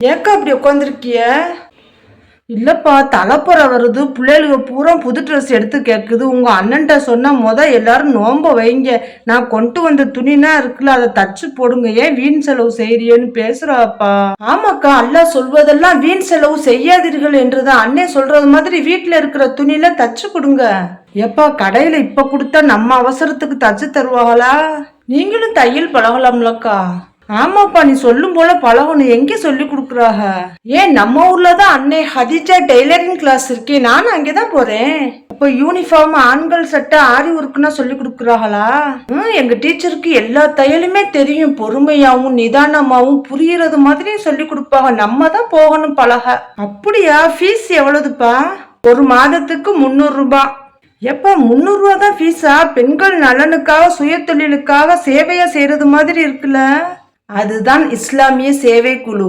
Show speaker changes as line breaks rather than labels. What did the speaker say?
ஏக்கா அப்படி உட்காந்துருக்கிய இல்லைப்பா தலைப்புற வருது. பிள்ளைகளுக்கு பூரா புது ட்ரெஸ் எடுத்து கேட்குது உங்கள் அண்ணன்ட்ட சொன்ன மொதல் எல்லாரும் நோம்ப வைங்க. நான் கொண்டு வந்த துணினா இருக்குல்ல அதை தச்சு போடுங்க. ஏன் வீண் செலவு செய்யறியேன்னு பேசுகிறாப்பா ஆமாக்கா அல்லா சொல்வதெல்லாம் வீண் செலவு செய்யாதீர்கள் என்றுதான். அண்ணே சொல்கிறது மாதிரி வீட்டில் இருக்கிற துணியில தச்சு கொடுங்க. எப்பா கடையில் இப்போ கொடுத்தா நம்ம அவசரத்துக்கு தச்சு தருவாங்களா? நீங்களும் தையல் பழகலாம்லக்கா. ஆமாப்பா நீ சொல்லும் போல பழகணும். எங்கே சொல்லி கொடுக்குறாங்க ஏன் நம்ம ஊர்ல தான் அன்னை ஹதிஜா டெய்லரிங் கிளாஸ் இருக்கே. நானும் அங்கேதான் போறேன். இப்போ யூனிஃபார்ம் ஆண்கள் சட்டை ஆரி ஒர்க்குன்னா சொல்லி கொடுக்குறாங்களா ம் எங்க டீச்சருக்கு எல்லா தையலுமே தெரியும். பொறுமையாவும் நிதானமாவும் புரியறது மாதிரியும் சொல்லி கொடுப்பாங்க. நம்ம தான் போகணும் பழக. அப்படியா? ஃபீஸ் எவ்வளவுப்பா? ஒரு மாதத்துக்கு முந்நூறு ரூபாய் எப்ப முந்நூறுரூவா தான் ஃபீஸா பெண்கள் நலனுக்காக சுயத்தொழிலுக்காக சேவையா செய்யறது மாதிரி இருக்குல்ல. அதுதான் இஸ்லாமிய சேவை குழு